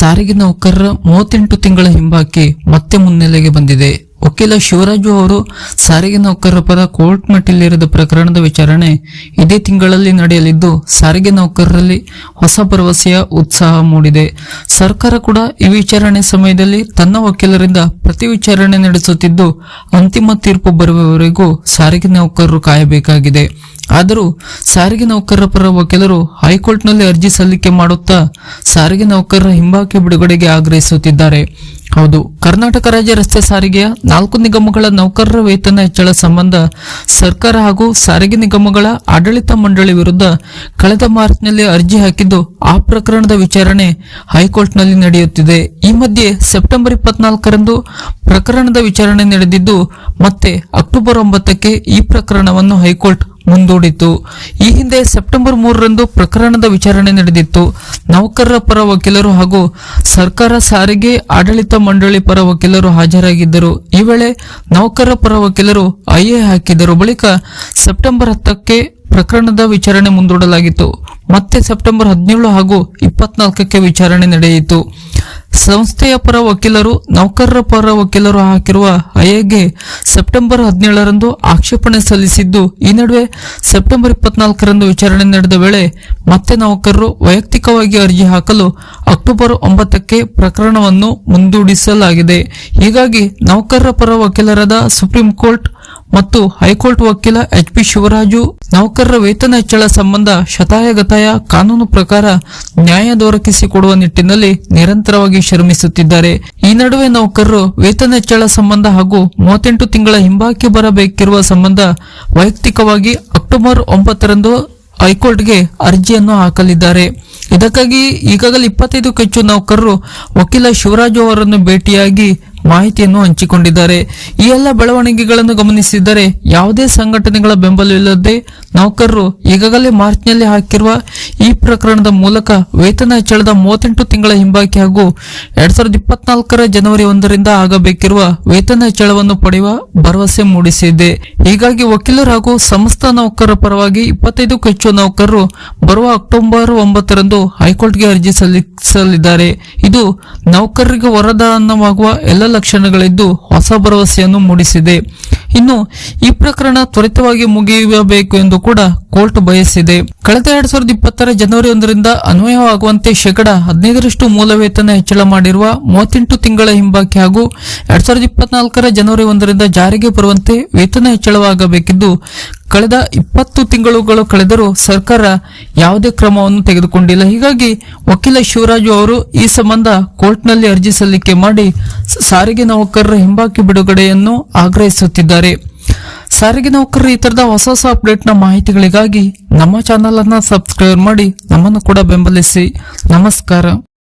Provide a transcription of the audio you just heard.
ಸಾರಿಗೆ ನೌಕರರ ಮೂವತ್ತೆಂಟು ತಿಂಗಳ ಹಿಂಬಾಕಿ ಮತ್ತೆ ಮುನ್ನೆಲೆಗೆ ಬಂದಿದೆ. ವಕೀಲ ಶಿವರಾಜು ಅವರು ಸಾರಿಗೆ ನೌಕರರ ಪರ ಕೋರ್ಟ್ ಮೆಟ್ಟಿಲೇರಿದ ಪ್ರಕರಣದ ವಿಚಾರಣೆ ಇದೇ ತಿಂಗಳಲ್ಲಿ ನಡೆಯಲಿದ್ದು, ಸಾರಿಗೆ ನೌಕರರಲ್ಲಿ ಹೊಸ ಭರವಸೆಯ ಉತ್ಸಾಹ ಮೂಡಿದೆ. ಸರ್ಕಾರ ಕೂಡ ಈ ವಿಚಾರಣೆ ಸಮಯದಲ್ಲಿ ತನ್ನ ವಕೀಲರಿಂದ ಪ್ರತಿ ವಿಚಾರಣೆ ನಡೆಸುತ್ತಿದ್ದು, ಅಂತಿಮ ತೀರ್ಪು ಬರುವವರೆಗೂ ಸಾರಿಗೆ ನೌಕರರು ಕಾಯಬೇಕಾಗಿದೆ. ಆದರೂ, ಸಾರಿಗೆ ನೌಕರರ ಪರ ವಕೀಲರು ಹೈಕೋರ್ಟ್ನಲ್ಲಿ ಅರ್ಜಿ ಸಲ್ಲಿಕೆ ಮಾಡುತ್ತಾ ಸಾರಿಗೆ ನೌಕರರ ಹಿಂಬಾಕಿ ಬಿಡುಗಡೆಗೆ ಆಗ್ರಹಿಸುತ್ತಿದ್ದಾರೆ. ಹೌದು. ಕರ್ನಾಟಕ ರಾಜ್ಯ ರಸ್ತೆ ಸಾರಿಗೆಯ ನಾಲ್ಕು ನಿಗಮಗಳ ನೌಕರರ ವೇತನ ಹೆಚ್ಚಳ ಸಂಬಂಧ ಸರ್ಕಾರ ಹಾಗೂ ಸಾರಿಗೆ ನಿಗಮಗಳ ಆಡಳಿತ ಮಂಡಳಿ ವಿರುದ್ಧ ಕಳೆದ ಮಾರ್ಚ್ನಲ್ಲಿ ಅರ್ಜಿ ಹಾಕಿದ್ದು ಆ ಪ್ರಕರಣದ ವಿಚಾರಣೆ ಹೈಕೋರ್ಟ್ನಲ್ಲಿ ನಡೆಯುತ್ತಿದೆ. ಈ ಮಧ್ಯೆ ಸೆಪ್ಟೆಂಬರ್ ಇಪ್ಪತ್ನಾಲ್ಕರಂದು ಪ್ರಕರಣದ ವಿಚಾರಣೆ ನಡೆದಿದ್ದು ಮತ್ತೆ ಅಕ್ಟೋಬರ್ ಒಂಬತ್ತಕ್ಕೆ ಈ ಪ್ರಕರಣವನ್ನು ಹೈಕೋರ್ಟ್ ಮುಂದೂಡಿತು. ಈ ಹಿಂದೆ ಸೆಪ್ಟೆಂಬರ್ ಮೂರರಂದು ಪ್ರಕರಣದ ವಿಚಾರಣೆ ನಡೆದಿತ್ತು. ನೌಕರರ ಪರ ವಕೀಲರು ಹಾಗೂ ಸರ್ಕಾರ ಸಾರಿಗೆ ಆಡಳಿತ ಮಂಡಳಿ ಪರ ವಕೀಲರು ಹಾಜರಾಗಿದ್ದರು. ಈ ವೇಳೆ ನೌಕರರ ಪರ ವಕೀಲರು ಐಎ ಹಾಕಿದ್ದರು ಬಳಿಕ ಸೆಪ್ಟೆಂಬರ್ ಹತ್ತಕ್ಕೆ ಪ್ರಕರಣದ ವಿಚಾರಣೆ ಮುಂದೂಡಲಾಗಿತ್ತು. ಮತ್ತೆ ಸೆಪ್ಟೆಂಬರ್ ಹದಿನೇಳು ಹಾಗೂ ಇಪ್ಪತ್ನಾಲ್ಕಕ್ಕೆ ವಿಚಾರಣೆ ನಡೆಯಿತು. ಸಂಸ್ಥೆಯ ಪರ ವಕೀಲರು, ನೌಕರರ ಪರ ವಕೀಲರು ಹಾಕಿರುವ ಐಎಗೆ ಸೆಪ್ಟೆಂಬರ್ ಹದಿನೇಳರಂದು ಆಕ್ಷೇಪಣೆ ಸಲ್ಲಿಸಿದ್ದು, ಈ ನಡುವೆ ಸೆಪ್ಟೆಂಬರ್ ಇಪ್ಪತ್ನಾಲ್ಕರಂದು ವಿಚಾರಣೆ ನಡೆದ ವೇಳೆ ಮತ್ತೆ ನೌಕರರು ವೈಯಕ್ತಿಕವಾಗಿ ಅರ್ಜಿ ಹಾಕಲು ಅಕ್ಟೋಬರ್ ಒಂಬತ್ತಕ್ಕೆ ಪ್ರಕರಣವನ್ನು ಮುಂದೂಡಿಸಲಾಗಿದೆ. ಹೀಗಾಗಿ ನೌಕರರ ಪರ ವಕೀಲರಾದ ಸುಪ್ರೀಂ ಕೋರ್ಟ್ ಮತ್ತು ಹೈಕೋರ್ಟ್ ವಕೀಲ ಎಚ್ ಪಿ ಶಿವರಾಜು ನೌಕರರ ವೇತನ ಹೆಚ್ಚಳ ಸಂಬಂಧ ಶತಾಯಗತಾಯ ಕಾನೂನು ಪ್ರಕಾರ ನ್ಯಾಯ ದೊರಕಿಸಿಕೊಡುವ ನಿಟ್ಟಿನಲ್ಲಿ ನಿರಂತರವಾಗಿ ಶ್ರಮಿಸುತ್ತಿದ್ದಾರೆ. ಈ ನಡುವೆ ನೌಕರರು ವೇತನ ಹೆಚ್ಚಳ ಸಂಬಂಧ ಹಾಗೂ ಮೂವತ್ತೆಂಟು ತಿಂಗಳ ಹಿಂಬಾಕಿ ಬರಬೇಕಿರುವ ಸಂಬಂಧ ವೈಯಕ್ತಿಕವಾಗಿ ಅಕ್ಟೋಬರ್ ಒಂಬತ್ತರಂದು ಹೈಕೋರ್ಟ್ಗೆ ಅರ್ಜಿಯನ್ನು ಹಾಕಲಿದ್ದಾರೆ. ಇದಕ್ಕಾಗಿ ಈಗಾಗಲೇ ಇಪ್ಪತ್ತೈದಕ್ಕೂ ಹೆಚ್ಚು ನೌಕರರು ವಕೀಲ ಶಿವರಾಜು ಅವರನ್ನು ಭೇಟಿಯಾಗಿ ಮಾಹಿತಿಯನ್ನು ಹಂಚಿಕೊಂಡಿದ್ದಾರೆ. ಈ ಎಲ್ಲ ಬೆಳವಣಿಗೆಗಳನ್ನು ಗಮನಿಸಿದರೆ ಯಾವುದೇ ಸಂಘಟನೆಗಳ ಬೆಂಬಲವಿಲ್ಲದೆ ನೌಕರರು ಈಗಾಗಲೇ ಮಾರ್ಚ್ನಲ್ಲಿ ಹಾಕಿರುವ ಈ ಪ್ರಕರಣದ ಮೂಲಕ ವೇತನ ಹೆಚ್ಚಳದ ಮೂವತ್ತೆಂಟು ತಿಂಗಳ ಹಿಂಬಾಕಿ ಹಾಗೂ ಎರಡ್ ಸಾವಿರದ ಇಪ್ಪತ್ನಾಲ್ಕರ ಜನವರಿ ಒಂದರಿಂದ ಆಗಬೇಕಿರುವ ವೇತನ ಹೆಚ್ಚಳವನ್ನು ಪಡೆಯುವ ಭರವಸೆ ಮೂಡಿಸಿದೆ. ಹೀಗಾಗಿ ವಕೀಲರು ಹಾಗೂ ಸಮಸ್ತ ನೌಕರರ ಪರವಾಗಿ ಇಪ್ಪತ್ತೈದಕ್ಕೂ ಹೆಚ್ಚು ನೌಕರರು ಬರುವ ಅಕ್ಟೋಬರ್ ಒಂಬತ್ತರಂದು ಹೈಕೋರ್ಟ್ಗೆ ಅರ್ಜಿ ಸಲ್ಲಿಸಲಿದ್ದಾರೆ. ಇದು ನೌಕರರಿಗೆ ವರದಾನವಾಗುವ ಎಲ್ಲ ಲಕ್ಷಣಗಳಿದ್ದು ಹೊಸ ಭರವಸೆಯನ್ನು ಮೂಡಿಸಿದೆ. ಇನ್ನು ಈ ಪ್ರಕರಣ ತ್ವರಿತವಾಗಿ ಮುಗಿಯಬೇಕು ಎಂದು ಕೂಡ ಕೋರ್ಟ್ ಬಯಸಿದೆ. ಕಳೆದ ಎರಡ್ ಸಾವಿರದ ಇಪ್ಪತ್ತರ ಜನವರಿ ಒಂದರಿಂದ ಅನ್ವಯವಾಗುವಂತೆ ಶೇಕಡಾ ಹದಿನೈದರಷ್ಟು ಮೂಲ ವೇತನ ಹೆಚ್ಚಳ ಮಾಡಿರುವ ಮೂವತ್ತೆಂಟು ತಿಂಗಳ ಹಿಂಬಾಕಿ ಹಾಗೂ ಎರಡ್ ಸಾವಿರದ ಇಪ್ಪತ್ನಾಲ್ಕರ ಜನವರಿ ಒಂದರಿಂದ ಜಾರಿಗೆ ಬರುವಂತೆ ವೇತನ ಹೆಚ್ಚಳವಾಗಬೇಕಿದ್ದು ಕಳೆದ ಇಪ್ಪತ್ತು ತಿಂಗಳುಗಳು ಕಳೆದರೂ ಸರ್ಕಾರ ಯಾವುದೇ ಕ್ರಮವನ್ನು ತೆಗೆದುಕೊಂಡಿಲ್ಲ. ಹೀಗಾಗಿ ವಕೀಲ ಶಿವರಾಜು ಅವರು ಈ ಸಂಬಂಧ ಕೋರ್ಟ್ನಲ್ಲಿ ಅರ್ಜಿ ಸಲ್ಲಿಕೆ ಮಾಡಿ ಸಾರಿಗೆ ನೌಕರರ ಹಿಂಬಾಕಿ ಬಿಡುಗಡೆಯನ್ನು ಆಗ್ರಹಿಸುತ್ತಿದ್ದಾರೆ. ಸಾರಿಗೆ ನೌಕರರ ಈ ತರದ ಹೊಸ ಹೊಸ ಅಪ್ಡೇಟ್ನ ಮಾಹಿತಿಗಳಿಗಾಗಿ ನಮ್ಮ ಚಾನಲ್ ಅನ್ನ ಸಬ್ಸ್ಕ್ರೈಬ್ ಮಾಡಿ ನಮ್ಮನ್ನು ಕೂಡ ಬೆಂಬಲಿಸಿ. ನಮಸ್ಕಾರ.